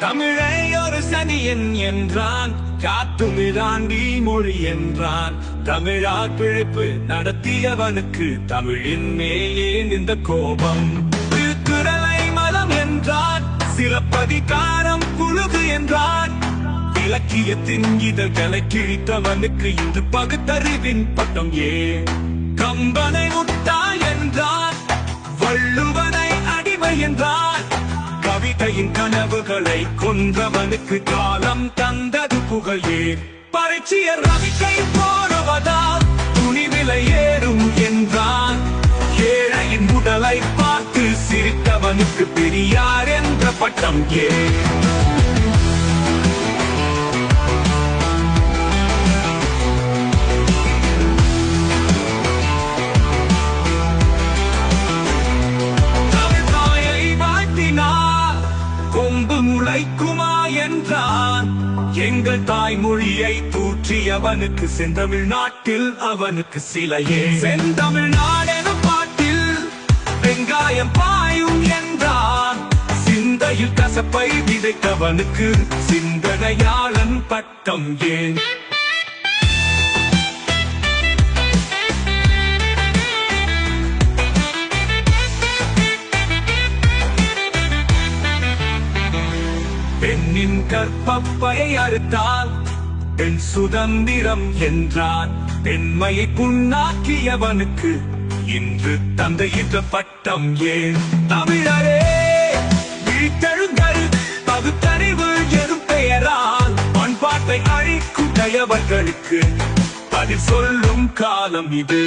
தமிழை ஒரு சனியன் என்றான் காத்துமிராண்டி மொழி என்றான். தமிழா பிழைப்பு நடத்தியவனுக்கு தமிழின் மேலே இந்த கோபம். திருக்குறளை மதம் என்றான் சிலப்பதிகாரம் புழுகு என்றான். இலக்கியத்தின் இதழ்களை கிழித்தவனுக்கு இன்று பகுத்தறிவின் பட்டம் ஏ கம்பனை முட்டா என்றான் வள்ளு கனவுகளை கொன்றவனுக்கு காலம் தந்தது புகழே பரிச்சிய ரவிக்கை போடுவதால் துணிவிலை ஏறும் என்றான். ஏழையின் உடலை பார்த்து சிரித்தவனுக்கு பெரியார் என்ற பட்டம் ஏன்? அம்மா என்றான் எங்கள் தாய்மொழியை தூற்றியவனுக்கு செந்தமிழ் நாட்டில் அவனுக்கு சிலையே. செந்தமிழ் நாடென பாட்டில் வெங்காயம் பாயும் என்றான் சிந்தையில் கசப்பை விதைத்தவனுக்கு சிந்தனையாளன் பட்டம் ஏன்? என் கற்பப்பையை அறுத்தால் என் சுதந்திரம் என்றான் பெண்மையை புண்ணாக்கியவனுக்கு இன்று தந்தையிட்ட பட்டம் ஏன்? தமிழரே வீட்டழுங்கள் பகுத்தறிவு எனும் பெயரால் பண்பாட்டை அழிக்கும் தயவர்களுக்கு பதில் சொல்லும் காலம் இது.